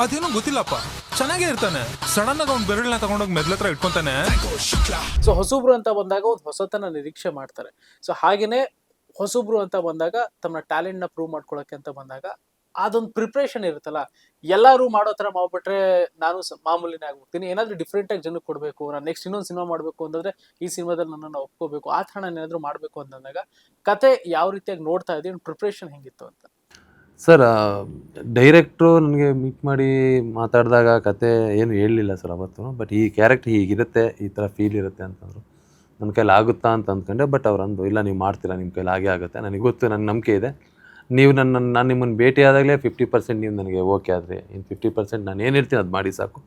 ಅದೇನೋ ಗೊತ್ತಿಲ್ಲಪ್ಪ. ಚೆನ್ನಾಗೇ ಇರ್ತಾನೆ. ಸಡನ್ ಆಗಿ ಅವ್ನ ಬೆರಳನ್ನ ತಗೊಂಡೋಗಿ ಮೆದ್ಲ ಹತ್ರ ಇಟ್ಕೊಂತಾನೆ. ಸೊ ಹೊಸಬ್ರು ಅಂತ ಬಂದಾಗ ಒಂದು ಹೊಸತನ ನಿರೀಕ್ಷೆ ಮಾಡ್ತಾರೆ. ಸೊ ಹಾಗೇನೆ ಹೊಸಬ್ರು ಅಂತ ಬಂದಾಗ ತಮ್ಮ ಟ್ಯಾಲೆಂಟ್ನ ಪ್ರೂವ್ ಮಾಡ್ಕೊಳಕ್ಕೆ ಅಂತ ಬಂದಾಗ, ಅದೊಂದು ಪ್ರಿಪ್ರೇಷನ್ ಇರುತ್ತಲ್ಲ. ಎಲ್ಲರೂ ಮಾಡೋ ತರ ಮಾಡ್ಬಿಟ್ರೆ ನಾನು ಮಾಮೂಲಿನೇ ಆಗ್ಬಿಡ್ತೀನಿ. ಏನಾದ್ರೂ ಡಿಫ್ರೆಂಟ್ ಆಗಿ ಜನಕ್ಕೆ ಕೊಡ್ಬೇಕು, ನಾನು ನೆಕ್ಸ್ಟ್ ಇನ್ನೊಂದು ಸಿನಿಮಾ ಮಾಡ್ಬೇಕು ಅಂತಂದ್ರೆ ಈ ಸಿನಿಮಾದಲ್ಲಿ ನನ್ನನ್ನು ಒಪ್ಕೋಬೇಕು, ಆ ಥರ ನಾನು ಏನಾದ್ರು ಮಾಡ್ಬೇಕು ಅಂತಂದಾಗ ಕತೆ ಯಾವ ರೀತಿಯಾಗಿ ನೋಡ್ತಾ ಇದ್ದೀನಿ ಪ್ರಿಪ್ರೇಷನ್ ಹೆಂಗಿತ್ತು ಅಂತ. ಸರ್ ಡೈರೆಕ್ಟ್ರು ನನಗೆ ಮೀಟ್ ಮಾಡಿ ಮಾತಾಡಿದಾಗ ಕತೆ ಏನು ಹೇಳಲಿಲ್ಲ ಸರ್ ಅವತ್ತು ಬಟ್ ಈ ಕ್ಯಾರೆಕ್ಟರ್ ಹೀಗಿರುತ್ತೆ, ಈ ಥರ ಫೀಲ್ ಇರುತ್ತೆ ಅಂತಂದರು. ನನ್ನ ಕೈಲಿ ಆಗುತ್ತಾ ಅಂತ ಅಂದ್ಕೊಂಡೆ ಬಟ್ ಅವ್ರು ಅಂದು ಇಲ್ಲ, ನೀವು ಮಾಡ್ತೀರಾ ನಿಮ್ಮ ಕೈಲಿ ಆಗೇ ಆಗುತ್ತೆ, ನನಗೆ ಗೊತ್ತು ನನ್ನ ನಂಬಿಕೆ ಇದೆ. ನೀವು ನನ್ನ ನಾನು ನಿಮ್ಮನ್ನು ಭೇಟಿ ಆದಾಗಲೇ ಫಿಫ್ಟಿ ಪರ್ಸೆಂಟ್ ನೀವು ನನಗೆ ಓಕೆ ಆದರೆ ಇನ್ನು ಫಿಫ್ಟಿ ಪರ್ಸೆಂಟ್ ನಾನು ಏನಿರ್ತೀನಿ ಅದು ಮಾಡಿ ಸಾಕು,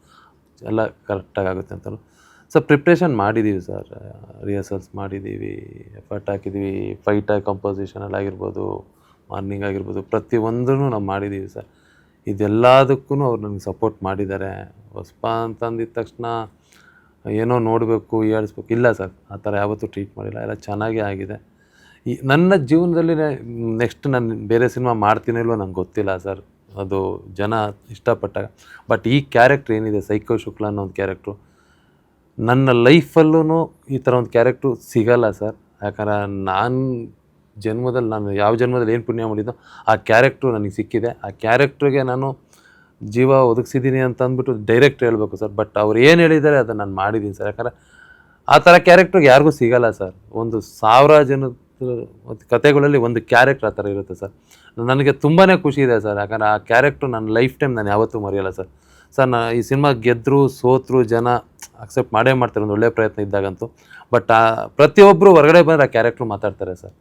ಎಲ್ಲ ಕರೆಕ್ಟಾಗಿ ಆಗುತ್ತೆ ಅಂತಲೂ ಸರ್ ಪ್ರಿಪ್ರೇಷನ್ ಮಾಡಿದ್ದೀವಿ ಸರ್ ರಿಹರ್ಸಲ್ಸ್ ಮಾಡಿದ್ದೀವಿ ಎಫರ್ಟ್ ಹಾಕಿದ್ದೀವಿ ಫೈಟ್ ಕಂಪೋಸಿಷನಲ್ಲಿ ಆಗಿರ್ಬೋದು ಮಾರ್ನಿಂಗ್ ಆಗಿರ್ಬೋದು ಪ್ರತಿಯೊಂದನ್ನು ನಾವು ಮಾಡಿದ್ದೀವಿ ಸರ್. ಇದೆಲ್ಲದಕ್ಕೂ ಅವ್ರು ನನಗೆ ಸಪೋರ್ಟ್ ಮಾಡಿದ್ದಾರೆ. ಹೊಸಪ ಅಂತಂದಿದ್ದ ತಕ್ಷಣ ಏನೋ ನೋಡಬೇಕು ಹೇಳಿಸ್ಬೇಕು ಇಲ್ಲ ಸರ್, ಆ ಥರ ಯಾವತ್ತೂ ಟ್ರೀಟ್ ಮಾಡಿಲ್ಲ. ಎಲ್ಲ ಚೆನ್ನಾಗೇ ಆಗಿದೆ. ಈ ನನ್ನ ಜೀವನದಲ್ಲಿ ನೆಕ್ಸ್ಟ್ ನಾನು ಬೇರೆ ಸಿನಿಮಾ ಮಾಡ್ತೀನಿ ಇಲ್ವೋ ನಂಗೆ ಗೊತ್ತಿಲ್ಲ ಸರ್. ಅದು ಜನ ಇಷ್ಟಪಟ್ಟಾಗ ಬಟ್ ಈ ಕ್ಯಾರೆಕ್ಟ್ರ್ ಏನಿದೆ, ಸೈಕೋ ಶುಕ್ಲ ಅನ್ನೋ ಒಂದು ಕ್ಯಾರೆಕ್ಟ್ರು ನನ್ನ ಲೈಫಲ್ಲೂ ಈ ಥರ ಒಂದು ಕ್ಯಾರೆಕ್ಟ್ರು ಸಿಗಲ್ಲ ಸರ್. ಯಾಕಂದ್ರೆ ನಾನು ಜನ್ಮದಲ್ಲಿ ನಾನು ಯಾವ ಜನ್ಮದಲ್ಲಿ ಏನು ಪುಣ್ಯ ಮಾಡಿದ್ದೋ ಆ ಕ್ಯಾರೆಕ್ಟ್ರು ನನಗೆ ಸಿಕ್ಕಿದೆ. ಆ ಕ್ಯಾರೆಕ್ಟ್ರಿಗೆ ನಾನು ಜೀವ ಒದಗಿಸಿದ್ದೀನಿ ಅಂತ ಅಂದ್ಬಿಟ್ಟು ಡೈರೆಕ್ಟ್ ಹೇಳಬೇಕು ಸರ್ ಬಟ್ ಅವ್ರು ಏನು ಹೇಳಿದ್ದಾರೆ ಅದನ್ನು ನಾನು ಮಾಡಿದ್ದೀನಿ ಸರ್ ಯಾಕಂದರೆ ಆ ಥರ ಕ್ಯಾರೆಕ್ಟ್ರಿಗೆ ಯಾರಿಗೂ ಸಿಗಲ್ಲ ಸರ್ ಒಂದು ಸಾವಿರ ಜನದ ಕತೆಗಳಲ್ಲಿ ಒಂದು ಕ್ಯಾರೆಕ್ಟ್ರ್ ಆ ಥರ ಇರುತ್ತೆ ಸರ್ ನನಗೆ ತುಂಬಾ ಖುಷಿ ಇದೆ ಸರ್ ಯಾಕಂದರೆ ಆ ಕ್ಯಾರೆಕ್ಟ್ರು ನನ್ನ ಲೈಫ್ ಟೈಮ್ ನಾನು ಯಾವತ್ತೂ ಮರೆಯಲ್ಲ ಸರ್ ಸರ್ ನಾ ಈ ಸಿನಿಮಾ ಗೆದ್ದರು ಸೋತರು ಜನ ಅಕ್ಸೆಪ್ಟ್ ಮಾಡೇ ಮಾಡ್ತಾರೆ, ಒಂದು ಒಳ್ಳೆಯ ಪ್ರಯತ್ನ ಇದ್ದಾಗಂತೂ. ಬಟ್ ಆ ಪ್ರತಿಯೊಬ್ಬರು ಹೊರಗಡೆ ಬಂದರೆ ಆ ಕ್ಯಾರೆಕ್ಟ್ರು ಮಾತಾಡ್ತಾರೆ ಸರ್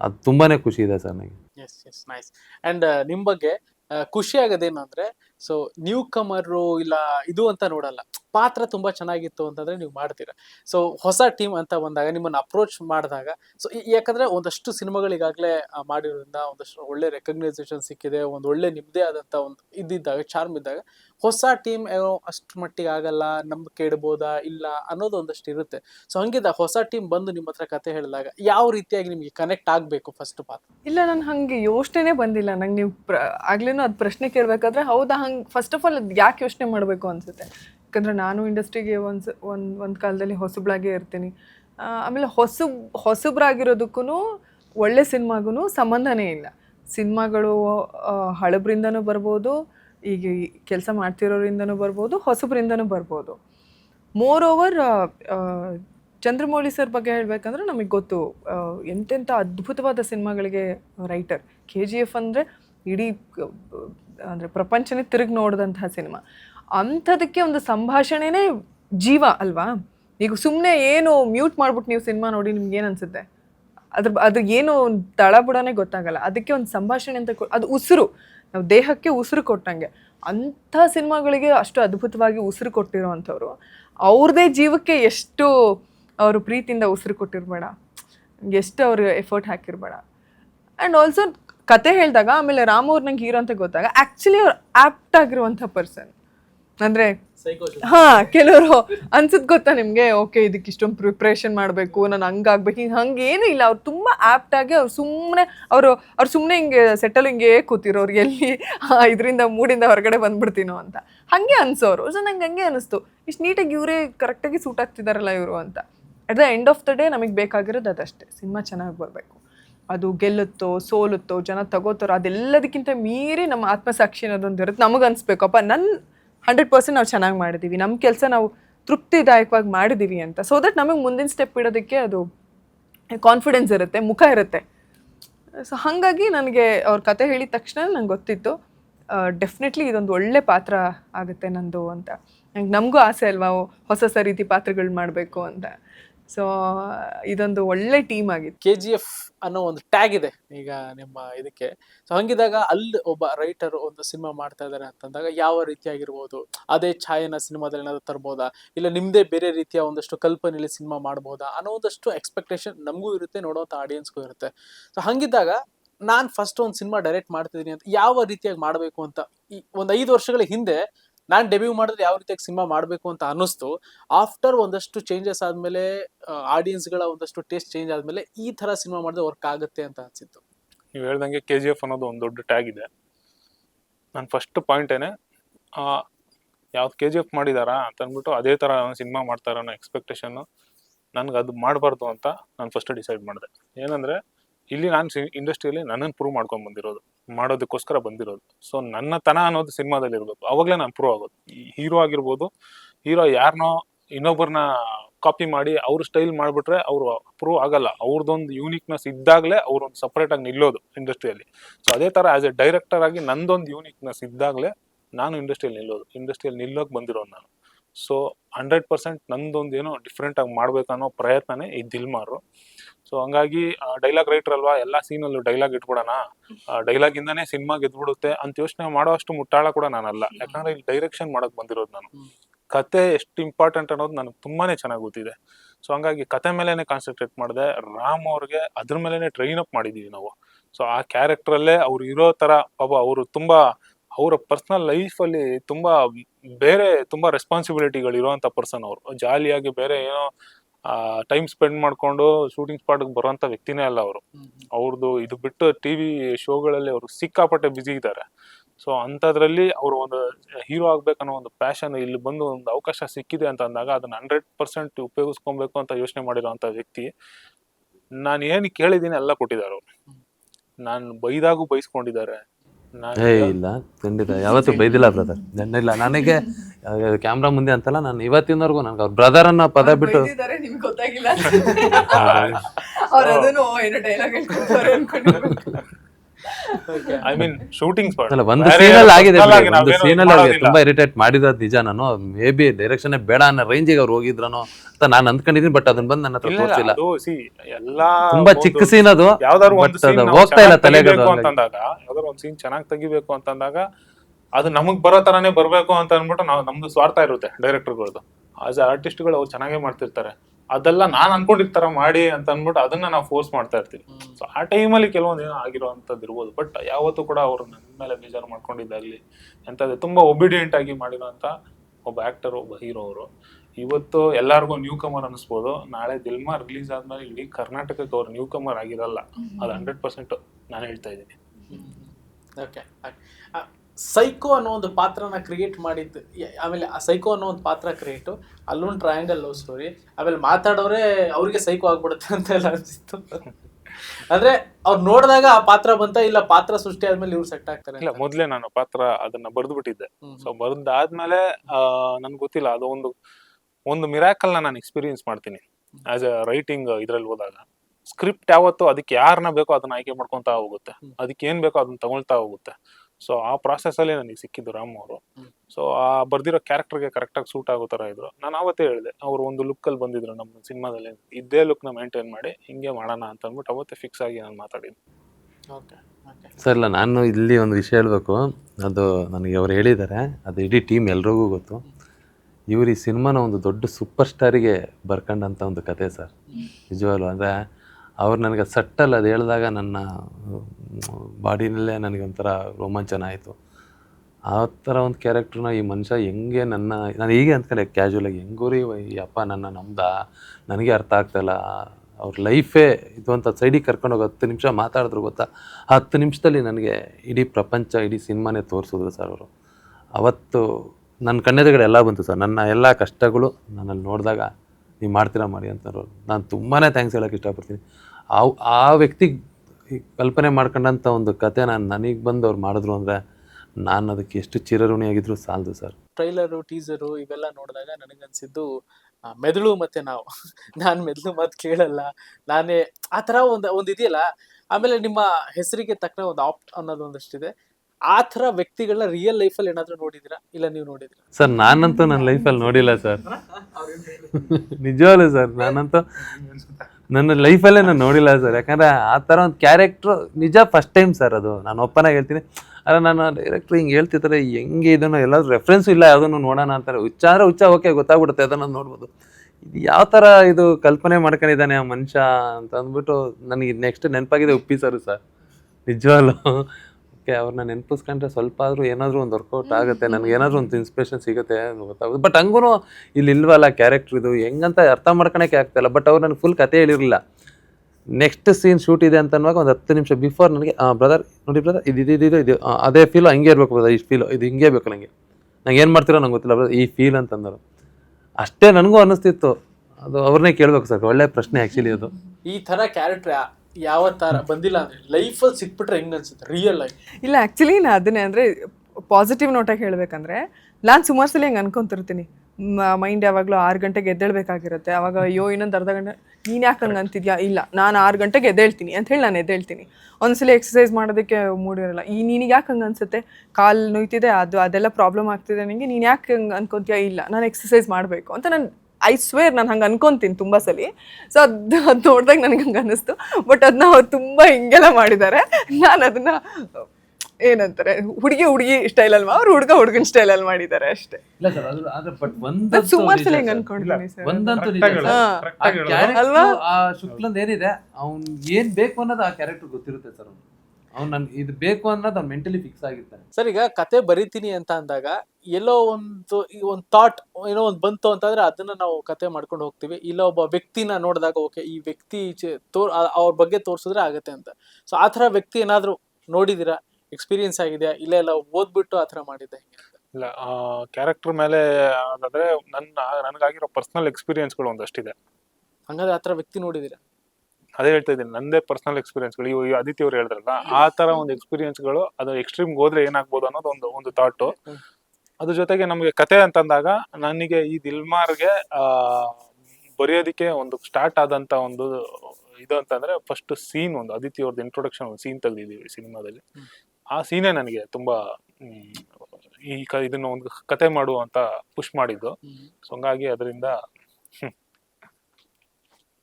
ಅದು ತುಂಬಾನೇ ಖುಷಿ ಇದೆ ಸರ್ ನನಗೆ. ಎಸ್ ಎಸ್ ನೈಸ್ ಅಂಡ್ ನಿಮ್ಮ ಬಗ್ಗೆ ಆ, ಖುಷಿ ಆಗೋದೇನು ಅಂದ್ರೆ ಸೊ ನ್ಯೂ ಕಮರು ಇಲ್ಲ, ಇದು ಅಂತ ನೋಡಲ್ಲ. ಪಾತ್ರ ತುಂಬಾ ಚೆನ್ನಾಗಿತ್ತು ಅಂತಂದ್ರೆ ನೀವು ಮಾಡ್ತೀರಾ. ಸೊ ಹೊಸ ಟೀಮ್ ಅಂತ ಬಂದಾಗ, ನಿಮ್ಮನ್ನ ಅಪ್ರೋಚ್ ಮಾಡಿದಾಗ ಸೊ ಯಾಕಂದ್ರೆ ಒಂದಷ್ಟು ಸಿನಿಮಾಗಳಿಗಾಗಲೇ ಮಾಡಿರೋದ್ರಿಂದ ಒಂದಷ್ಟು ಒಳ್ಳೆ ರೆಕಗ್ನೈಸೇಷನ್ ಸಿಕ್ಕಿದೆ, ಒಂದು ಒಳ್ಳೆ ನಿಮ್ಮದೇ ಆದಂತ ಒಂದು ಇದ್ದಿದ್ದಾಗ ಚಾರ್ಮ್ ಇದ್ದಾಗ, ಹೊಸ ಟೀಮ್ ಅಷ್ಟು ಮಟ್ಟಿಗೆ ಆಗಲ್ಲ, ನಂಬಿಕೆ ಇಡ್ಬೋದಾ, ಇಲ್ಲ ಅನ್ನೋದು ಒಂದಷ್ಟು ಇರುತ್ತೆ. ಸೊ ಹಂಗಿದ್ದ ಹೊಸ ಟೀಮ್ ಬಂದು ನಿಮ್ಮ ಹತ್ರ ಕತೆ ಹೇಳಿದಾಗ, ಯಾವ ರೀತಿಯಾಗಿ ನಿಮಗೆ ಕನೆಕ್ಟ್ ಆಗಬೇಕು ಫಸ್ಟ್ ಪಾತ್ರ? ಇಲ್ಲ, ನಾನು ಹಾಗೆ ಯೋಚನೆ ಬಂದಿಲ್ಲ. ನಂಗೆ ನೀವು ಆಗ್ಲೇನೂ ಅದು ಪ್ರಶ್ನೆ ಕೇಳಬೇಕಾದ್ರೆ, ಹೌದಾ ಹಂಗೆ ಫಸ್ಟ್ ಆಫ್ ಆಲ್ ಅದು ಯಾಕೆ ಯೋಚನೆ ಮಾಡಬೇಕು ಅನಿಸುತ್ತೆ? ಯಾಕಂದರೆ ನಾನು ಇಂಡಸ್ಟ್ರಿಗೆ ಒಂದು ಒಂದು ಒಂದು ಕಾಲದಲ್ಲಿ ಹೊಸಬ್ಳಾಗೇ ಇರ್ತೀನಿ. ಆಮೇಲೆ ಹೊಸಬ್ ಹೊಸಬ್ರಾಗಿರೋದಕ್ಕೂ ಒಳ್ಳೆ ಸಿನಿಮಾಗೂ ಸಂಬಂಧನೇ ಇಲ್ಲ. ಸಿನಿಮಾಗಳು ಹಳಬ್ರಿಂದನೂ ಬರ್ಬೋದು, ಈಗ ಕೆಲಸ ಮಾಡ್ತಿರೋರಿಂದನೂ ಬರ್ಬೋದು, ಹೊಸಬ್ರಿಂದನೂ ಬರ್ಬೋದು. ಮೋರ್ ಓವರ್ ಚಂದ್ರಮೌಳಿ ಸರ್ ಬಗ್ಗೆ ಹೇಳಬೇಕಂದ್ರೆ ನಮಗೆ ಗೊತ್ತು ಎಂತೆಂಥ ಅದ್ಭುತವಾದ ಸಿನಿಮಾಗಳಿಗೆ ರೈಟರ್ ಕೆ ಜಿ ಎಫ್ ಅಂದರೆ ಇಡೀ ಅಂದರೆ ಪ್ರಪಂಚನೇ ತಿರುಗಿ ನೋಡಿದಂತಹ ಸಿನಿಮಾ. ಅಂಥದಕ್ಕೆ ಒಂದು ಸಂಭಾಷಣೆನೇ ಜೀವ ಅಲ್ವಾ? ಈಗ ಸುಮ್ಮನೆ ಏನು ಮ್ಯೂಟ್ ಮಾಡ್ಬಿಟ್ಟು ನೀವು ಸಿನಿಮಾ ನೋಡಿ ನಿಮ್ಗೆ ಏನು ಅನಿಸುತ್ತೆ? ಅದ್ರ ಅದು ಏನು ತಳಬುಡನೇ ಗೊತ್ತಾಗಲ್ಲ. ಅದಕ್ಕೆ ಒಂದು ಸಂಭಾಷಣೆ ಅಂತ ಅದು ಉಸಿರು. ನಾವು ದೇಹಕ್ಕೆ ಉಸಿರು ಕೊಟ್ಟಂಗೆ. ಅಂಥ ಸಿನಿಮಾಗಳಿಗೆ ಅಷ್ಟು ಅದ್ಭುತವಾಗಿ ಉಸಿರು ಕೊಟ್ಟಿರೋ ಅಂಥವ್ರು ಅವ್ರದ್ದೇ ಜೀವಕ್ಕೆ ಎಷ್ಟು ಅವರು ಪ್ರೀತಿಯಿಂದ ಉಸಿರು ಕೊಟ್ಟಿರಬೇಡ. ಎಷ್ಟು ಅವರು ಎಫರ್ಟ್ ಹಾಕಿರ್ಬೇಡ. ಆ್ಯಂಡ್ ಆಲ್ಸೋ ಕತೆ ಹೇಳಿದಾಗ ಆಮೇಲೆ ರಾಮ್ ಅವ್ರು ನಂಗೆ ಹೀರೋ ಅಂತ ಗೊತ್ತಾಗ. ಆ್ಯಕ್ಚುಲಿ ಅವ್ರು ಆಪ್ಟ್ ಆಗಿರುವಂಥ ಪರ್ಸನ್ ಅಂದರೆ ಹಾ ಕೆಲವರು ಅನ್ಸುತ್ತೆ ಗೊತ್ತಾ ನಿಮಗೆ? ಓಕೆ ಇದಕ್ಕೆ ಇಷ್ಟೊಂದು ಪ್ರಿಪ್ರೇಷನ್ ಮಾಡಬೇಕು ನಾನು ಹಂಗಾಗ್ಬೇಕು. ಹಿಂಗೆ ಹಂಗೆ ಏನೂ ಇಲ್ಲ. ಅವ್ರು ತುಂಬ ಆಪ್ಟ್ ಆಗಿ ಅವ್ರು ಸುಮ್ಮನೆ ಅವರು ಅವ್ರು ಸುಮ್ಮನೆ ಹಿಂಗೆ ಸೆಟಲ್ ಹಿಂಗೆ ಕೂತಿರೋರು ಎಲ್ಲಿ? ಇದರಿಂದ ಮೂಡಿಂದ ಹೊರಗಡೆ ಬಂದ್ಬಿಡ್ತೀನೋ ಅಂತ. ಹಾಗೆ ಅನ್ಸೋರು. ಸೊ ನಂಗೆ ಹಂಗೆ ಅನಿಸ್ತು. ಇಷ್ಟು ನೀಟಾಗಿ ಇವರೇ ಕರೆಕ್ಟಾಗಿ ಸೂಟ್ ಆಗ್ತಿದಾರಲ್ಲ ಇವರು ಅಂತ. At the end of the day ನಮಗೆ ಬೇಕಾಗಿರೋದು ಅದಷ್ಟೇ. ಸಿನಿಮಾ ಚೆನ್ನಾಗಿ ಬರಬೇಕು. ಅದು ಗೆಲ್ಲುತ್ತೋ, ಸೋಲುತ್ತೋ, ಜನ ತಗೋತಾರೋ, ಅದೆಲ್ಲದಕ್ಕಿಂತ ಮೀರಿ ನಮ್ಮ ಆತ್ಮಸಾಕ್ಷಿ ಅನ್ನೋದೊಂದು ಇರುತ್ತೆ. ನಮಗೆ ಅನಿಸ್ಬೇಕಪ್ಪ ನನ್ನ ಹಂಡ್ರೆಡ್ ಪರ್ಸೆಂಟ್ ನಾವು ಚೆನ್ನಾಗಿ ಮಾಡಿದ್ದೀವಿ ನಮ್ಮ ಕೆಲಸ ನಾವು ತೃಪ್ತಿದಾಯಕವಾಗಿ ಮಾಡಿದ್ದೀವಿ ಅಂತ. ಸೊ ದಟ್ ನಮಗೆ ಮುಂದಿನ ಸ್ಟೆಪ್ ಇಡೋದಕ್ಕೆ ಅದು ಕಾನ್ಫಿಡೆನ್ಸ್ ಇರುತ್ತೆ, ಮುಖ ಇರುತ್ತೆ. ಸೊ ಹಾಗಾಗಿ ನನಗೆ ಅವ್ರ ಕತೆ ಹೇಳಿದ ತಕ್ಷಣ ನಂಗೆ ಗೊತ್ತಿತ್ತು ಡೆಫಿನೆಟ್ಲಿ ಇದೊಂದು ಒಳ್ಳೆ ಪಾತ್ರ ಆಗುತ್ತೆ ನಂದು ಅಂತ. ನಂಗೆ ನಮಗೂ ಆಸೆ ಅಲ್ವಾ, ಹೊಸ ಹೊಸ ರೀತಿ ಪಾತ್ರಗಳು ಮಾಡಬೇಕು ಅಂತ. ಸೊ ಇದೊಂದು ಒಳ್ಳೆ ಟೀಮ್ ಆಗಿದೆ ಕೆ ಜಿ ಎಫ್ ಅನ್ನೋ ಒಂದು ಟ್ಯಾಗ್ ಇದೆ ಈಗ ನಿಮ್ಮ ಇದಕ್ಕೆ. ಸೊ ಹಂಗಿದಾಗ ಅಲ್ಲಿ ಒಬ್ಬ ರೈಟರ್ ಒಂದು ಸಿನಿಮಾ ಮಾಡ್ತಾ ಇದ್ದಾರೆ ಅಂತಂದಾಗ ಯಾವ ರೀತಿಯಾಗಿರ್ಬೋದು? ಅದೇ ಛಾಯನ ಸಿನಿಮಾದಲ್ಲಿ ಏನಾದ್ರು ತರ್ಬೋದಾ? ಇಲ್ಲ ನಿಮ್ಮದೇ ಬೇರೆ ರೀತಿಯ ಒಂದಷ್ಟು ಕಲ್ಪನೆಯಲ್ಲಿ ಸಿನಿಮಾ ಮಾಡ್ಬೋದಾ? ಅನ್ನೋ ಒಂದಷ್ಟು ಎಕ್ಸ್ಪೆಕ್ಟೇಷನ್ ನಮಗೂ ಇರುತ್ತೆ ನೋಡೋವಂಥ ಆಡಿಯನ್ಸ್ಗೂ ಇರುತ್ತೆ. ಸೊ ಹಂಗಿದ್ದಾಗ ನಾನು ಫಸ್ಟ್ ಒಂದು ಸಿನಿಮಾ ಡೈರೆಕ್ಟ್ ಮಾಡ್ತಿದ್ದೀನಿ ಅಂತ ಯಾವ ರೀತಿಯಾಗಿ ಮಾಡಬೇಕು ಅಂತ ಈ ಒಂದು ಐದು ವರ್ಷಗಳ ಹಿಂದೆ ನಾನು ಡೆಬ್ಯೂ ಮಾಡಿದ್ರೆ ಯಾವ ರೀತಿಯಾಗಿ ಸಿನಿಮಾ ಮಾಡಬೇಕು ಅಂತ ಅನ್ನಿಸ್ತು. ಆಫ್ಟರ್ ಒಂದಷ್ಟು ಚೇಂಜಸ್ ಆದಮೇಲೆ ಆಡಿಯನ್ಸ್ಗಳ ಒಂದಷ್ಟು ಟೇಸ್ಟ್ ಚೇಂಜ್ ಆದಮೇಲೆ ಈ ಥರ ಸಿನಿಮಾ ಮಾಡಿದ್ರೆ ವರ್ಕ್ ಆಗುತ್ತೆ ಅಂತ ಅನ್ಸಿತ್ತು. ನೀವು ಹೇಳ್ದಂಗೆ ಕೆ ಜಿ ಎಫ್ ಅನ್ನೋದು ಒಂದು ದೊಡ್ಡ ಟ್ಯಾಗ್ ಇದೆ. ನನ್ನ ಫಸ್ಟ್ ಪಾಯಿಂಟ್ ಏನೇ ಯಾವ್ದು ಕೆ ಜಿ ಎಫ್ ಮಾಡಿದಾರಾ ಅಂತ ಅಂದ್ಬಿಟ್ಟು ಅದೇ ಥರ ಸಿನಿಮಾ ಮಾಡ್ತಾರ ಅನ್ನೋ ಎಕ್ಸ್ಪೆಕ್ಟೇಷನ್ನು ನನ್ಗೆ ಅದು ಮಾಡಬಾರ್ದು ಅಂತ ನಾನು ಫಸ್ಟ್ ಡಿಸೈಡ್ ಮಾಡಿದೆ. ಏನಂದರೆ ಇಲ್ಲಿ ನಾನು ಇಂಡಸ್ಟ್ರಿಯಲ್ಲಿ ನನ್ನನ್ನು ಪ್ರೂವ್ ಮಾಡ್ಕೊಂಡು ಬಂದಿರೋದು, ಮಾಡೋದಕ್ಕೋಸ್ಕರ ಬಂದಿರೋದು. ಸೊ ನನ್ನ ತನ ಅನ್ನೋದು ಸಿನಿಮಾದಲ್ಲಿ ಇರಬೇಕು. ಅವಾಗಲೇ ನಾನು ಪ್ರೂವ್ ಆಗೋದು. ಹೀರೋ ಆಗಿರ್ಬೋದು ಹೀರೋ ಯಾರನ್ನೋ ಇನ್ನೊಬ್ಬರನ್ನ ಕಾಪಿ ಮಾಡಿ ಅವ್ರ ಸ್ಟೈಲ್ ಮಾಡಿಬಿಟ್ರೆ ಅವರು ಪ್ರೂವ್ ಆಗಲ್ಲ. ಅವ್ರದ್ದೊಂದು ಯೂನಿಕ್ನೆಸ್ ಇದ್ದಾಗಲೇ ಅವ್ರೊಂದು ಸಪ್ರೇಟಾಗಿ ನಿಲ್ಲೋದು ಇಂಡಸ್ಟ್ರಿಯಲ್ಲಿ ಸೊ ಅದೇ ಥರ ಆಸ್ ಎ ಡೈರೆಕ್ಟರ್ ಆಗಿ ನಂದೊಂದು ಯೂನಿಕ್ನೆಸ್ ಇದ್ದಾಗಲೇ ನಾನು ಇಂಡಸ್ಟ್ರಿಯಲ್ಲಿ ನಿಲ್ಲೋದು. ಇಂಡಸ್ಟ್ರಿಯಲ್ಲಿ ನಿಲ್ಲೋಕೆ ಬಂದಿರೋದು ನಾನು. ಸೊ ಹಂಡ್ರೆಡ್ ಪರ್ಸೆಂಟ್ ನಂದೊಂದು ಏನೋ ಡಿಫ್ರೆಂಟ್ ಆಗಿ ಮಾಡ್ಬೇಕನ್ನೋ ಪ್ರಯತ್ನನೇ ಈ ದಿಲ್ಮಾರು. ಸೊ ಹಂಗಾಗಿ ಡೈಲಾಗ್ ರೈಟರ್ ಅಲ್ವಾ ಎಲ್ಲ ಸೀನಲ್ಲೂ ಡೈಲಾಗ್ ಇಟ್ಬಿಡೋಣ. ಡೈಲಾಗ್ ಇಂದಾನೇ ಸಿನಿಮಾ ಗೆದ್ಬಿಡುತ್ತೆ ಅಂತ ಯೋಚನೆ ಮಾಡೋ ಅಷ್ಟು ಮುಟ್ಟಾಳ ಕೂಡ ನಾನಲ್ಲ. ಯಾಕಂದ್ರೆ ಇಲ್ಲಿ ಡೈರೆಕ್ಷನ್ ಮಾಡಕ್ ಬಂದಿರೋದು ನಾನು. ಕತೆ ಎಷ್ಟು ಇಂಪಾರ್ಟೆಂಟ್ ಅನ್ನೋದು ನನಗೆ ತುಂಬಾನೇ ಚೆನ್ನಾಗಿ ಗೊತ್ತಿದೆ. ಸೊ ಹಂಗಾಗಿ ಕತೆ ಮೇಲೆನೆ ಕಾನ್ಸಂಟ್ರೇಟ್ ಮಾಡಿದೆ ರಾಮ್ ಅವ್ರಿಗೆ ಅದ್ರ ಮೇಲೆನೆ ಟ್ರೈನ್ ಅಪ್ ಮಾಡಿದೀವಿ ನಾವು. ಸೊ ಆ ಕ್ಯಾರೆಕ್ಟರ್ ಅಲ್ಲೇ ಅವ್ರು ಇರೋ ತರ ಪಾಪ ಅವರು ತುಂಬಾ ಅವರ ಪರ್ಸನಲ್ ಲೈಫ್ ಅಲ್ಲಿ ತುಂಬಾ ಬೇರೆ ತುಂಬಾ ರೆಸ್ಪಾನ್ಸಿಬಿಲಿಟಿಗಳು ಇರುವಂತ ಪರ್ಸನ್ ಅವರು. ಜಾಲಿಯಾಗಿ ಬೇರೆ ಏನೋ ಟೈಮ್ ಸ್ಪೆಂಡ್ ಮಾಡ್ಕೊಂಡು ಶೂಟಿಂಗ್ ಸ್ಪಾಟ್ ಬರುವಂತ ವ್ಯಕ್ತಿನೇ ಅಲ್ಲ ಅವರು. ಅವ್ರದ್ದು ಇದು ಬಿಟ್ಟು ಟಿವಿ ಶೋಗಳಲ್ಲಿ ಅವರು ಸಿಕ್ಕಾಪಟ್ಟೆ ಬ್ಯುಸಿ ಇದ್ದಾರೆ. ಸೊ ಅಂಥದ್ರಲ್ಲಿ ಅವರು ಒಂದು ಹೀರೋ ಆಗ್ಬೇಕನ್ನೋ ಒಂದು ಪ್ಯಾಷನ್ ಇಲ್ಲಿ ಬಂದು ಒಂದು ಅವಕಾಶ ಸಿಕ್ಕಿದೆ ಅಂತ ಅಂದಾಗ ಅದನ್ನ ಹಂಡ್ರೆಡ್ ಪರ್ಸೆಂಟ್ ಉಪಯೋಗಿಸ್ಕೊಬೇಕು ಅಂತ ಯೋಚನೆ ಮಾಡಿರೋಂಥ ವ್ಯಕ್ತಿ ನಾನು ಏನು ಕೇಳಿದ್ದೀನಿ ಎಲ್ಲ ಕೊಟ್ಟಿದ್ದಾರೆ ಅವರು. ನಾನು ಬೈದಾಗೂ ಬೈಸ್ಕೊಂಡಿದ್ದಾರೆ. ಏ ಇಲ್ಲ ಖಂಡಿತ. ಯಾವತ್ತೂ ಬೈದಿಲ್ಲ ಬ್ರದರ್ ಇಲ್ಲ ನನಗೆ ಕ್ಯಾಮ್ರಾ ಮುಂದೆ ಅಂತಲ್ಲ ನಾನು ಇವತ್ತಿನವರೆಗೂ ನನಗೆ ಅವ್ರ ಬ್ರದರ್ ಅನ್ನೋ ಪದ ಬಿಟ್ಟು ನಿಮ್ಗೆ ಗೊತ್ತಾಗಿಲ್ಲ. ಅವ್ರು ಅದನ್ನು ಏನೋ ಡೈಲಾಗ್ ಹೇಳ್ಕೊಡ್ತಾರೆ ಅನ್ಕೊಂಡಿರ್ಬೇಕು ಐ ಮೀನ್ ಶೂಟಿಂಗ್ ಸ್ಪಾಟ್ ಅಲ್ಲ ಒಂದು ಸೀನಲ್ಲಿ ಆಗಿದೆ ಬಿಡಿ, ಒಂದು ಸೀನಲ್ಲಿ ಆಗಿದೆ ತುಂಬಾ ಇರಿಟೇಟ್ ಮಾಡಿದ ನಿಜ ನಾನು. ಮೇ ಬಿ ಡೈರೆಕ್ಷನ್ ಬೇಡ ಅನ್ನೋ ರೇಂಜಿಗೆ ಅವ್ರು ಹೋಗಿದ್ರನೋ ಅಂತ ನಾನು ಅಂದ್ಕೊಂಡಿದ್ದೀನಿ ಬಟ್ ಅದನ್ನ ಬಂದು ನನ್ನ ಹತ್ರ ತೋರಿಸಿಲ್ಲ. ಸಿ ಎಲ್ಲಾ ತುಂಬಾ ಚಿಕ್ಕ ಸೀನ್ ಅದು ಯಾವ್ದಾದ್ರು ಒಂದು ಸೀನ್ ಅದು ಹೋಗ್ತಾ ಇಲ್ಲ ತಲೆಗೆ ಅದು ತೆಗಿಬೇಕು ಹಂಗಾಗಿ. ಅಂತಂದಾಗ ಯಾವ್ದಾದ್ರು ಒಂದು ಸೀನ್ ಚೆನ್ನಾಗಿ ತೆಗಿಬೇಕು ಅಂತಂದಾಗ ಅದು ನಮಗ್ ಬರೋ ತರಾನೇ ಬರ್ಬೇಕು ಅಂತ ಅಂದ್ಬಿಟ್ಟು ನಾವು ನಮ್ದು ಸ್ವಾರ್ಥ ಇರುತ್ತೆ ಡೈರೆಕ್ಟರ್ಗಳದ್ದು ಆಸ್ ಆರ್ಟಿಸ್ಟ್ಗಳು ಅವ್ರು ಚೆನ್ನಾಗೇ ಮಾಡ್ತಿರ್ತಾರೆ. ಅದೆಲ್ಲ ನಾನ್ ಅನ್ಕೊಂಡಿರ್ತಾರ ಮಾಡಿ ಅಂತ ಅಂದ್ಬಿಟ್ಟು ಅದನ್ನ ನಾವು ಫೋರ್ಸ್ ಮಾಡ್ತಾ ಇರ್ತೀವಿ ಸೊ ಆ ಟೈಮಲ್ಲಿ ಕೆಲವೊಂದು ಏನೋ ಆಗಿರೋಂಥದ್ದು ಇರ್ಬೋದು. ಬಟ್ ಯಾವತ್ತೂ ಕೂಡ ಅವರು ನನ್ನ ಮೇಲೆ ಬೇಜಾರು ಮಾಡ್ಕೊಂಡಿದ್ದಾಗ್ಲಿ ಎಂಥದ್ದು ತುಂಬಾ ಒಬಿಡಿಯಂಟ್ ಆಗಿ ಮಾಡಿರೋಂಥ ಒಬ್ಬ ಆಕ್ಟರ್ ಒಬ್ಬ ಹೀರೋ ಅವರು. ಇವತ್ತು ಎಲ್ಲಾರ್ಗು ನ್ಯೂ ಕಮರ್ ಅನಿಸ್ಬೋದು. ನಾಳೆ ದಿಲ್ಮಾ ರಿಲೀಸ್ ಆದ್ಮೇಲೆ ಇಡೀ ಕರ್ನಾಟಕಕ್ಕೆ ಅವ್ರು ನ್ಯೂ ಕಮರ್ ಆಗಿರಲ್ಲ ಅದು ಹಂಡ್ರೆಡ್ ಪರ್ಸೆಂಟ್ ನಾನು ಹೇಳ್ತಾ ಇದ್ದೀನಿ. ಓಕೆ ಸೈಕೋ ಅನ್ನೋ ಒಂದು ಪಾತ್ರನ ಕ್ರಿಯೇಟ್ ಮಾಡಿದ್ದು. ಆಮೇಲೆ ಆ ಸೈಕೋ ಅನ್ನೋ ಒಂದು ಪಾತ್ರ ಕ್ರಿಯೇಟು ಅಲ್ಲೊಂದು ಟ್ರಯಾಂಗಲ್ ಲವ್ ಸ್ಟೋರಿ ಆಮೇಲೆ ಮಾತಾಡೋರೆ ಅವ್ರಿಗೆ ಸೈಕೋ ಆಗ್ಬಿಡುತ್ತೆ ಅಂತ ಎಲ್ಲ ಅನಿಸ್ತು ಅಂದ್ರೆ ಅವ್ರು ನೋಡಿದಾಗ ಆ ಪಾತ್ರ ಬಂತ ಇಲ್ಲ ಪಾತ್ರ ಸೃಷ್ಟಿ ಆದ್ಮೇಲೆ ಇವ್ರು ಸೆಟ್ ಆಗ್ತಾರೆ ಇಲ್ಲ. ಮೊದ್ಲೇ ನಾನು ಪಾತ್ರ ಅದನ್ನ ಬರೆದು ಬಿಟ್ಟಿದ್ದೆ. ಸೊ ಬರ್ದಾದ್ಮೇಲೆ ನನ್ಗೆ ಗೊತ್ತಿಲ್ಲ ಅದು ಒಂದು ಒಂದು ಮಿರಾಕಲ್ನ ನಾನು ಎಕ್ಸ್ಪೀರಿಯನ್ಸ್ ಮಾಡ್ತೀನಿ. ಆಸ್ ಅ ರೈಟಿಂಗ್ ಇದ್ರಲ್ಲಿ ಹೋದಾಗ. ಸ್ಕ್ರಿಪ್ಟ್ ಯಾವತ್ತೋ ಅದಕ್ಕೆ ಯಾರನ್ನ ಬೇಕೋ ಅದನ್ನ ಆಯ್ಕೆ ಮಾಡ್ಕೊತಾ ಹೋಗುತ್ತೆ. ಅದಕ್ಕೆ ಏನ್ ಬೇಕೋ ಅದನ್ನ ತಗೊಳ್ತಾ ಹೋಗುತ್ತೆ. ಸೊ ಆ ಪ್ರಾಸೆಸ್ ಅಲ್ಲಿ ನನಗೆ ಸಿಕ್ಕಿದ್ದು ರಾಮ್ ಅವರು. ಸೊ ಆ ಬರ್ದಿರೋ ಕ್ಯಾರೆಕ್ಟರ್ಗೆ ಕರೆಕ್ಟಾಗಿ ಸೂಟ್ ಆಗೋ ತರ ಇದ್ರು. ನಾನು ಅವತ್ತೇ ಹೇಳಿದೆ ಅವರು ಒಂದು ಲುಕ್ ಅಲ್ಲಿ ಬಂದಿದ್ರು ನಮ್ಮ ಸಿನಿಮಾದಲ್ಲಿ. ಇದೇ ಲುಕ್ನ ಮೇಂಟೈನ್ ಮಾಡಿ ಹಿಂಗೆ ಮಾಡೋಣ ಅಂತ ಅಂದ್ಬಿಟ್ಟು ಅವತ್ತೇ ಫಿಕ್ಸ್ ಆಗಿ ನಾನು ಮಾತಾಡಿದ್ದು. ಓಕೆ ಓಕೆ ಸರ್ ಇಲ್ಲ ನಾನು ಇಲ್ಲಿ ಒಂದು ವಿಷಯ ಹೇಳ್ಬೇಕು. ಅದು ನನಗೆ ಅವ್ರು ಹೇಳಿದ್ದಾರೆ. ಅದು ಇಡೀ ಟೀಮ್ ಎಲ್ರಿಗೂ ಗೊತ್ತು. ಇವ್ರು ಈ ಸಿನಿಮಾನ ಒಂದು ದೊಡ್ಡ ಸೂಪರ್ ಸ್ಟಾರಿಗೆ ಬರ್ಕೊಂಡಂಥ ಒಂದು ಕತೆ ಸರ್ ನಿಜವಾಗ್ಲು. ಅಂದರೆ ಅವ್ರು ನನಗೆ ಸಟ್ಟಲ್ಲಿ ಅದು ಹೇಳಿದಾಗ ನನ್ನ ಬಾಡಿನಲ್ಲೇ ನನಗೆ ಒಂಥರ ರೋಮಾಂಚನ ಆಯಿತು. ಆ ಥರ ಒಂದು ಕ್ಯಾರೆಕ್ಟ್ರನ್ನ ಈ ಮನುಷ್ಯ ಹೆಂಗೆ ನನ್ನ, ನಾನು ಹೀಗೆ ಅಂದ್ಕೊಂಡೆ ಕ್ಯಾಶುವಲಾಗಿ ಹೆಂಗೂರಿ ಈ ಅಪ್ಪ ನನ್ನ ನಮ್ದ? ನನಗೆ ಅರ್ಥ ಆಗ್ತಾಯಿಲ್ಲ ಅವ್ರ ಲೈಫೇ ಇದು ಅಂತ ಸೈಡಿಗೆ ಕರ್ಕೊಂಡೋಗಿ ಹತ್ತು ನಿಮಿಷ ಮಾತಾಡಿದ್ರು ಗೊತ್ತಾ? ಹತ್ತು ನಿಮಿಷದಲ್ಲಿ ನನಗೆ ಇಡೀ ಪ್ರಪಂಚ, ಇಡೀ ಸಿನಿಮಾನೇ ತೋರಿಸಿದ್ರು ಸರ್ ಅವರು. ಅವತ್ತು ನನ್ನ ಕಣ್ಣೆದುರುಗಡೆ ಎಲ್ಲ ಬಂತು ಸರ್. ನನ್ನ ಎಲ್ಲ ಕಷ್ಟಗಳು ನನ್ನಲ್ಲಿ ನೋಡಿದಾಗ, ನೀವು ಮಾಡ್ತೀರಾ ಮಾಡಿ ಅಂತವ್ರು ನಾನು ತುಂಬಾ ಥ್ಯಾಂಕ್ಸ್ ಹೇಳೋಕ್ಕೆ ಇಷ್ಟಪಡ್ತೀನಿ. ಆ ಆ ವ್ಯಕ್ತಿ ಕಲ್ಪನೆ ಮಾಡ್ಕೊಂಡಂಥ ಒಂದು ಕತೆ ನಾನು ನನಗೆ ಬಂದು ಅವ್ರು ಮಾಡಿದ್ರು ಅಂದರೆ ನಾನು ಅದಕ್ಕೆ ಎಷ್ಟು ಚಿರಋಣಿಯಾಗಿದ್ರು ಸಾಲದು ಸರ್. ಟ್ರೈಲರು ಟೀಸರು ಇವೆಲ್ಲ ನೋಡಿದಾಗ ನನಗನ್ಸಿದ್ದು ಅನ್ಸಿದ್ದು ಮೆದುಳು ಮತ್ತೆ ನಾವು. ನಾನು ಮೆದುಳು ಮಾತು ಕೇಳಲ್ಲ. ನಾನೇ ಆ ಥರ ಒಂದು ಒಂದು ಇದೆಯಲ್ಲ ಆಮೇಲೆ ನಿಮ್ಮ ಹೆಸರಿಗೆ ತಕ್ಕ ಒಂದು ಆಪ್ಟ್ ಅನ್ನೋದು ಒಂದಷ್ಟಿದೆ. ಆ ಥರ ವ್ಯಕ್ತಿಗಳನ್ನ ರಿಯಲ್ ಲೈಫಲ್ಲಿ ಏನಾದರೂ ನೋಡಿದಿರಾ? ಇಲ್ಲ ನೀವು ನೋಡಿದ್ರಿ? ಸರ್ ನಾನಂತೂ ನನ್ನ ಲೈಫಲ್ಲಿ ನೋಡಿಲ್ಲ ಸರ್. ನಿಜವಾಗ್ಲೂ ಸರ್ ನಾನಂತೂ ನನ್ನ ಲೈಫಲ್ಲೇ ನಾನು ನೋಡಿಲ್ಲ ಸರ್ ಯಾಕಂದರೆ ಆ ಥರ ಒಂದು ಕ್ಯಾರೆಕ್ಟ್ರು ನಿಜ ಫಸ್ಟ್ ಟೈಮ್ ಸರ್ ಅದು. ನಾನು ಒಪ್ಪನಾಗಿ ಹೇಳ್ತೀನಿ. ಅಲ್ಲ, ನಾನು ಡೈರೆಕ್ಟ್ರು ಹಿಂಗೆ ಹೇಳ್ತಿದ್ರೆ ಹೆಂಗೆ ಇದನ್ನು ಎಲ್ಲಾದ್ರೂ ರೆಫರೆನ್ಸ್ ಇಲ್ಲ ಯಾವುದನ್ನು ನೋಡೋಣ ಅಂತಾರೆ. ಹುಚ್ಚ ಅಂದರೆ ಹುಚ್ಚ ಓಕೆ ಗೊತ್ತಾಗ್ಬಿಡುತ್ತೆ, ಅದನ್ನು ನೋಡ್ಬೋದು. ಇದು ಯಾವ ಥರ ಇದು ಕಲ್ಪನೆ ಮಾಡ್ಕೊಂಡಿದ್ದಾನೆ ಆ ಮನುಷ್ಯ ಅಂತ ಅಂದ್ಬಿಟ್ಟು ನನಗೆ ನೆಕ್ಸ್ಟ್ ನೆನಪಾಗಿದೆ ಉಪ್ಪಿ ಸರ್ ಸರ್ ನಿಜವಾಗ್ಲು. ಓಕೆ ಅವ್ರನ್ನ ನೆನಪಿಸ್ಕೊಂಡ್ರೆ ಸ್ವಲ್ಪ ಆದರೂ ಏನಾದರೂ ಒಂದು ವರ್ಕೌಟ್ ಆಗುತ್ತೆ ನನಗೆ ಏನಾದರೂ ಒಂದು ಇನ್ಸ್ಪಿರೇಷನ್ ಸಿಗುತ್ತೆ ಅಂತ ಗೊತ್ತಾಗುತ್ತೆ. ಬಟ್ ಹಂಗೂ ಇಲ್ಲಿ ಇಲ್ವಲ್ಲ ಕ್ಯಾರೆಕ್ಟರ್ ಇದು ಹೆಂಗಂತ ಅರ್ಥ ಮಾಡ್ಕೊಳಕ್ಕೆ ಆಗ್ತಾಯಿಲ್ಲ ಬಟ್ ಅವ್ರು ನನಗೆ ಫುಲ್ ಕತೆ ಹೇಳಿರಲಿಲ್ಲ. ನೆಕ್ಸ್ಟ್ ಸೀನ್ ಶೂಟ್ ಇದೆ ಅಂತ ಅನ್ನುವಾಗ ಒಂದು ಹತ್ತು ನಿಮಿಷ ಬಿಫೋರ್ ನನಗೆ ಬ್ರದರ್ ನೋಡಿ ಬ್ರದರ್ ಇದು ಇದು ಇದು ಇದು ಅದೇ ಫೀಲು ಹಂಗೆ ಇರಬೇಕು ಬ್ರದರ್ ಇಷ್ಟು ಫೀಲು ಇದು ಹಿಂಗೆ ಬೇಕು ನನಗೆ ನಂಗೆ ಏನು ಮಾಡ್ತೀರೋ ನಂಗೆ ಗೊತ್ತಿಲ್ಲ ಬ್ರದರ್ ಈ ಫೀಲ್ ಅಂತಂದರು ಅಷ್ಟೇ ನನಗೂ ಅನ್ನಿಸ್ತಿತ್ತು ಅದು ಅವ್ರನ್ನೇ ಕೇಳಬೇಕು ಸರ್ ಒಳ್ಳೆ ಪ್ರಶ್ನೆ ಆ್ಯಕ್ಚುಲಿ ಅದು. ಈ ಥರ ಕ್ಯಾರೆಕ್ಟರ್ ಯಾವ ತರ ಬಂದಿಲ್ಲ ಅಂದ್ರೆ ಲೈಫಲ್ಲಿ ಸಿಕ್ಬಿಟ್ರೆ ಹೆಂಗ್ ಅನ್ಸುತ್ತೆ? ರಿಯಲ್ ಲೈಫ್ ಇಲ್ಲ ಆ್ಯಕ್ಚುಲಿ ನಾ ಅದನ್ನೇ ಅಂದರೆ ಪಾಸಿಟಿವ್ ನೋಟಾಗಿ ಹೇಳ್ಬೇಕಂದ್ರೆ ನಾನು ಸುಮಾರು ಸಲ ಹಂಗೆ ಅನ್ಕೊಂತಿರ್ತೀನಿ. ಮೈಂಡ್ ಯಾವಾಗಲೂ ಆರು ಗಂಟೆಗೆ ಎದ್ದೇಳ್ಬೇಕಾಗಿರುತ್ತೆ. ಅವಾಗ ಅಯ್ಯೋ, ಇನ್ನೊಂದು ಅರ್ಧ ಗಂಟೆ ನೀನು ಯಾಕೆ ಹಂಗೆ ಅಂತಿದ್ಯಾ? ಇಲ್ಲ, ನಾನು ಆರು ಗಂಟೆಗೆ ಎದ್ದೇಳ್ತೀನಿ ಅಂತ ಹೇಳಿ ನಾನು ಎದ್ದೇಳ್ತೀನಿ. ಒಂದ್ಸಲ ಎಕ್ಸಸೈಸ್ ಮಾಡೋದಕ್ಕೆ ಮೂಡಿರಲ್ಲ. ಈ ನಿನಗೆ ಯಾಕೆ ಹಂಗೆ ಅನ್ಸುತ್ತೆ? ಕಾಲು ನೋಯ್ತಿದೆ, ಅದು ಅದೆಲ್ಲ ಪ್ರಾಬ್ಲಮ್ ಆಗ್ತಿದೆ ನನಗೆ ನೀನು ಯಾಕೆ ಹಂಗೆ ಅನ್ಕೊಂತೀಯ? ಇಲ್ಲ, ನಾನು ಎಕ್ಸಸೈಸ್ ಮಾಡಬೇಕು ಅಂತ ನಾನು ಐ ಸ್ವೇರ್ ನಾನು ಹಂಗೆ ಅನ್ಕೊಂತೀನಿ ತುಂಬ ಸಲ. ಸೊ ಅದು ಅದು ನೋಡಿದಾಗ ನನಗೆ ಹಂಗೆ ಅನ್ನಿಸ್ತು ಬಟ್ ಅದನ್ನ ಅವ್ರು ತುಂಬ ಹಿಂಗೆಲ್ಲ ಮಾಡಿದ್ದಾರೆ ನಾನು ಅದನ್ನ ಏನಂತಾರೆ ಹುಡುಗಿ ಹುಡುಗಿ ಸ್ಟೈಲಲ್ಲಿ ಅವ್ರು ಹುಡುಗ ಹುಡುಗನ ಸ್ಟೈಲಲ್ಲಿ ಮಾಡಿದ್ದಾರೆ ಅಷ್ಟೇ. ಇಲ್ಲ ಸರ್ ಅದು ಆದ್ರೆ ಬಟ್ ನಾನು ಸುಮಾರು ಸಲ ಹಿಂಗೆ ಅನ್ಕೊಂಡಿದ್ದೀನಿ ಅಲ್ವಾ? ಆ ಶುಕ್ಲಂದ್ ಏನಿದೆ ಅವ್ನ್ ಏನ್ ಬೇಕು ಅನ್ನೋದು ಆ ಕ್ಯಾರೆಕ್ಟರ್ ಗೊತ್ತಿರುತ್ತೆ ಸರ್ ಅವ್ನು ನನ್ ಇದು ಬೇಕು ಅನ್ನೋದು ಅವ್ನು ಮೆಂಟಲಿ ಫಿಕ್ಸ್ ಆಗಿರ್ತಾನೆ. ಸರ್ ಈಗ ಕತೆ ಬರಿತೀನಿ ಅಂತ ಅಂದಾಗ ಎಲ್ಲೋ ಒಂದು ಈ ಒಂದು ಥಾಟ್ ಏನೋ ಒಂದು ಬಂತು ಅಂತಂದ್ರೆ ಅದನ್ನ ನಾವು ಕತೆ ಮಾಡ್ಕೊಂಡು ಹೋಗ್ತೀವಿ. ಇಲ್ಲ ಒಬ್ಬ ವ್ಯಕ್ತಿನ ನೋಡಿದಾಗ ಓಕೆ ಈ ವ್ಯಕ್ತಿ ಚೆ- ತೋರ್ ಆ- ಅವ್ರ ಬಗ್ಗೆ ತೋರಿಸಿದ್ರೆ ಆಗತ್ತೆ ಅಂತ. ಸೊ ಆ ಥರ ವ್ಯಕ್ತಿ ಏನಾದರೂ ನೋಡಿದೀರಾ? ಎಕ್ಸ್ಪೀರಿಯನ್ಸ್ ಆಗಿದೆಯಾ? ಇಲ್ಲ ಎಲ್ಲ ಓದ್ಬಿಟ್ಟು ಆ ಥರ ಮಾಡಿದ್ದೆ ಹೆಂಗೆ ಅಂತ? ಇಲ್ಲ ಕ್ಯಾರೆಕ್ಟರ್ ಮೇಲೆ ಅದಾದ್ರೆ ನನ್ನ ನನಗಾಗಿರೋ ಪರ್ಸನಲ್ ಎಕ್ಸ್ಪೀರಿಯನ್ಸ್ಗಳು ಒಂದಷ್ಟಿದೆ. ಹಂಗಾದ್ರೆ ಆ ಥರ ವ್ಯಕ್ತಿ ನೋಡಿದೀರಾ? ಅದೇ ಹೇಳ್ತಾ ಇದ್ದೀನಿ ನಂದೇ ಪರ್ಸನಲ್ ಎಕ್ಸ್ಪೀರಿಯನ್ಸ್ಗಳು ಇವು ಆದಿತ್ಯ ಅವ್ರು ಹೇಳಿದ್ರಲ್ಲ ಆ ತರ ಒಂದು ಎಕ್ಸ್ಪೀರಿಯನ್ಸ್ಗಳು ಅದು ಎಕ್ಸ್ಟ್ರೀಮ್ ಹೋದ್ರೆ ಏನಾಗ್ಬೋದು ಅನ್ನೋದು ಒಂದು ಒಂದು ಥಾಟು. ಅದ್ರ ಜೊತೆಗೆ ನಮಗೆ ಕತೆ ಅಂತಂದಾಗ ನನಗೆ ಈ ದಿಲ್ಮಾರ್ಗೆ ಬರೆಯೋದಕ್ಕೆ ಒಂದು ಸ್ಟಾರ್ಟ್ ಆದಂತ ಒಂದು ಇದು ಅಂತಂದ್ರೆ ಫಸ್ಟ್ ಸೀನ್ ಒಂದು ಆದಿತ್ಯ ಅವ್ರದ್ದು ಇಂಟ್ರೊಡಕ್ಷನ್ ಒಂದು ಸೀನ್ ತೆಗೆದಿದ್ದೀವಿ ಸಿನಿಮಾದಲ್ಲಿ. ಆ ಸೀನೇ ನನಗೆ ತುಂಬಾ ಈ ಕ ಇದನ್ನ ಒಂದು ಕತೆ ಮಾಡುವಂತ ಪುಷ್ ಮಾಡಿದ್ದು. ಸೊ ಹಂಗಾಗಿ ಅದರಿಂದ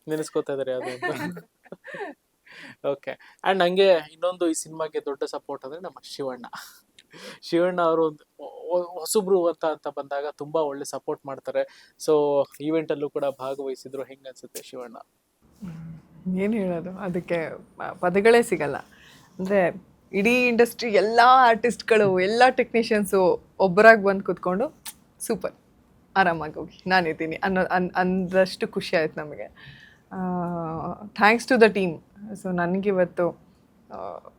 ನೆನೆಸ್ಕೋತಾ ಇದಾರೆ ಅದು ಓಕೆ ಅಂಡ್ ಹಂಗೆ ಇನ್ನೊಂದು ಈ ಸಿನಿಮಾಗೆ ದೊಡ್ಡ ಸಪೋರ್ಟ್ ಅಂದ್ರೆ ನಮ್ಮ ಶಿವಣ್ಣ. ಶಿವಣ್ಣ ಅವರು ಹೊಸಬ್ರು ಅಂತ ಅಂತ ಬಂದಾಗ ತುಂಬಾ ಒಳ್ಳೆ ಸಪೋರ್ಟ್ ಮಾಡ್ತಾರೆ. ಸೊ ಈವೆಂಟ್ ಅಲ್ಲೂ ಕೂಡ ಭಾಗವಹಿಸಿದ್ರು. ಹೆಂಗ ಅನ್ಸುತ್ತೆ ಶಿವಣ್ಣ? ಏನು ಹೇಳೋದು? ಅದಕ್ಕೆ ಪದಗಳೇ ಸಿಗಲ್ಲ. ಅಂದರೆ ಇಡೀ ಇಂಡಸ್ಟ್ರಿ ಎಲ್ಲ ಆರ್ಟಿಸ್ಟ್ಗಳು ಎಲ್ಲ ಟೆಕ್ನಿಷಿಯನ್ಸು ಒಬ್ಬರಾಗಿ ಬಂದು ಕೂತ್ಕೊಂಡು ಸೂಪರ್ ಆರಾಮಾಗಿ ಹೋಗಿ. ನಾನಿದ್ದೀನಿ ಅನ್ನೋ ಅನ್ ಅಂದಷ್ಟು ಖುಷಿ ಆಯ್ತು ನಮಗೆ. Thanks to the team so ನನಗಿವತ್ತು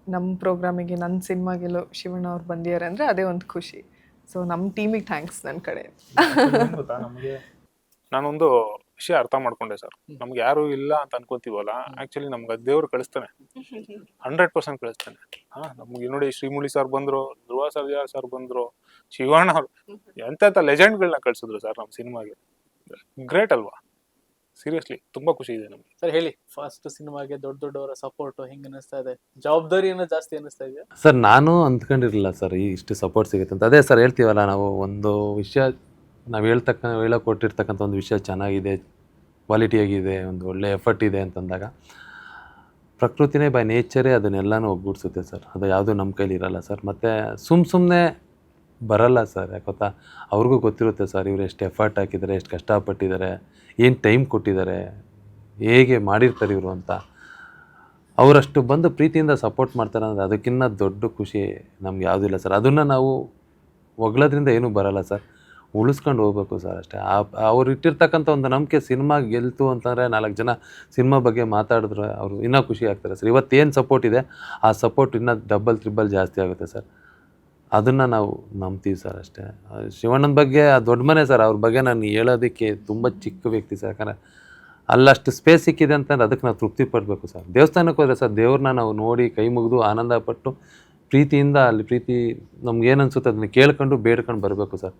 ನಮ್ಮ ಪ್ರೋಗ್ರಾಮಿಗೆ ನನ್ನ ಸಿನಿಮಾಗೆಲ್ಲೋ ಶಿವಣ್ಣ ಅವ್ರು ಬಂದಿದ್ದಾರೆ ಅಂದರೆ ಅದೇ ಒಂದು ಖುಷಿ. ಸೊ ನಮ್ಮ ಟೀಮಿಗೆ ಥ್ಯಾಂಕ್ಸ್ ನನ್ನ ಕಡೆ. ನಮಗೆ ನಾನೊಂದು ವಿಷಯ ಅರ್ಥ ಮಾಡ್ಕೊಂಡೆ ಸರ್. ನಮ್ಗೆ ಯಾರು ಇಲ್ಲ ಅಂತ ಅನ್ಕೋತೀವಲ್ಲ ಆಕ್ಚುಲಿ ನಮ್ಗೆ ದೇವ್ರು ಕಳಿಸ್ತಾನೆ. ಹಂಡ್ರೆಡ್ ಪರ್ಸೆಂಟ್ ಕಳಿಸ್ತಾನೆ. ಹಾ, ನಮ್ಗೆ ನೋಡಿ ಶ್ರೀಮುಳಿ ಸರ್ ಬಂದ್ರು, ಧ್ರುವ ಸರ್ಜಾ ಸರ್ ಬಂದ್ರು, ಶಿವಣ್ಣ ಅವ್ರು. ಎಂತ ಲೆಜೆಂಡ್ಗಳನ್ನ ಕಳ್ಸಿದ್ರು ಸರ್ ನಮ್ಮ ಸಿನಿಮಾಗೆ. ಗ್ರೇಟ್ ಅಲ್ವಾ? ಸೀರಿಯಸ್ಲಿ ತುಂಬಾ ಖುಷಿ ಇದೆ ನಮ್ಗೆ. ಸರ್ ಹೇಳಿ. ಫಸ್ಟ್ ಸಿನಿಮಾಗೆ ದೊಡ್ಡ ದೊಡ್ಡವರ ಸಪೋರ್ಟ್ ಹೆಂಗ್ ಅನಿಸ್ತಾ ಇದೆ? ಜವಾಬ್ದಾರಿ ಏನೋ ಜಾಸ್ತಿ ಅನಿಸ್ತಾ ಇದೆಯಾ? ಸರ್ ನಾನು ಅಂದ್ಕೊಂಡಿರಲಿಲ್ಲ ಸರ್ ಈ ಇಷ್ಟು ಸಪೋರ್ಟ್ ಸಿಗುತ್ತೆ ಅಂತ. ಅದೇ ಸರ್ ಹೇಳ್ತೀವಲ್ಲ ನಾವು ಒಂದು ವಿಷಯ ನಾವು ಹೇಳ್ತಕ್ಕ ಹೇಳೋಕೆ ಕೊಟ್ಟಿರ್ತಕ್ಕಂಥ ಒಂದು ವಿಷಯ ಚೆನ್ನಾಗಿದೆ ಕ್ವಾಲಿಟಿಯಾಗಿದೆ ಒಂದು ಒಳ್ಳೆ ಎಫರ್ಟ್ ಇದೆ ಅಂತಂದಾಗ ಪ್ರಕೃತಿನೇ ಬೈ ನೇಚರೇ ಅದನ್ನೆಲ್ಲನೂ ಒಗ್ಗೂಡಿಸುತ್ತೆ ಸರ್ ಅದು ಯಾವುದೂ ನಮ್ಮ ಕೈಲಿ ಇರಲ್ಲ ಸರ್ ಮತ್ತು ಸುಮ್ಮ ಸುಮ್ಮನೆ ಬರಲ್ಲ ಸರ್ ಯಾಕೊತ್ತಾ ಅವ್ರಿಗೂ ಗೊತ್ತಿರುತ್ತೆ ಸರ್, ಇವ್ರು ಎಷ್ಟು ಎಫರ್ಟ್ ಹಾಕಿದ್ದಾರೆ ಎಷ್ಟು ಕಷ್ಟಪಟ್ಟಿದ್ದಾರೆ ಏನು ಟೈಮ್ ಕೊಟ್ಟಿದ್ದಾರೆ ಹೇಗೆ ಮಾಡಿರ್ತಾರೆ ಇವರು ಅಂತ. ಅವರಷ್ಟು ಬಂದು ಪ್ರೀತಿಯಿಂದ ಸಪೋರ್ಟ್ ಮಾಡ್ತಾರೆ ಅಂದರೆ ಅದಕ್ಕಿಂತ ದೊಡ್ಡ ಖುಷಿ ನಮ್ಗೆ ಯಾವುದೂ ಇಲ್ಲ ಸರ್. ಅದನ್ನು ನಾವು ಒಗ್ಳೋದ್ರಿಂದ ಏನೂ ಬರಲ್ಲ ಸರ್. ಉಳಿಸ್ಕೊಂಡು ಹೋಗ್ಬೇಕು ಸರ್ ಅಷ್ಟೇ. ಆ, ಅವ್ರು ಇಟ್ಟಿರ್ತಕ್ಕಂಥ ಒಂದು ನಂಬಿಕೆ ಸಿನಿಮಾ ಗೆಲ್ತು ಅಂತಂದರೆ ನಾಲ್ಕು ಜನ ಸಿನಿಮಾ ಬಗ್ಗೆ ಮಾತಾಡಿದ್ರೆ ಅವರು ಇನ್ನೂ ಖುಷಿ ಆಗ್ತಾರೆ ಸರ್. ಇವತ್ತೇನು ಸಪೋರ್ಟ್ ಇದೆ, ಆ ಸಪೋರ್ಟ್ ಇನ್ನೂ ಡಬ್ಬಲ್ ತ್ರಿಬಲ್ ಜಾಸ್ತಿ ಆಗುತ್ತೆ ಸರ್. ಅದನ್ನು ನಾವು ನಂಬ್ತೀವಿ ಸರ್ ಅಷ್ಟೇ. ಶಿವಣ್ಣನ ಬಗ್ಗೆ ದೊಡ್ಡ ಮನೆ ಸರ್, ಅವ್ರ ಬಗ್ಗೆ ನಾನು ಹೇಳೋದಕ್ಕೆ ತುಂಬ ಚಿಕ್ಕ ವ್ಯಕ್ತಿ ಸರ್. ಯಾಕಂದರೆ ಅಲ್ಲಷ್ಟು ಸ್ಪೇಸ್ ಸಿಕ್ಕಿದೆ ಅಂತಂದ್ರೆ ಅದಕ್ಕೆ ನಾವು ತೃಪ್ತಿ ಪಡಬೇಕು ಸರ್. ದೇವಸ್ಥಾನಕ್ಕೆ ಹೋದರೆ ಸರ್ ದೇವ್ರನ್ನ ನಾವು ನೋಡಿ ಕೈ ಮುಗಿದು ಆನಂದ ಪಟ್ಟು ಪ್ರೀತಿಯಿಂದ ಅಲ್ಲಿ ಪ್ರೀತಿ ನಮ್ಗೆ ಏನು ಅನ್ಸುತ್ತೆ ಅದನ್ನ ಕೇಳ್ಕೊಂಡು ಬೇಡ್ಕೊಂಡು ಬರಬೇಕು ಸರ್.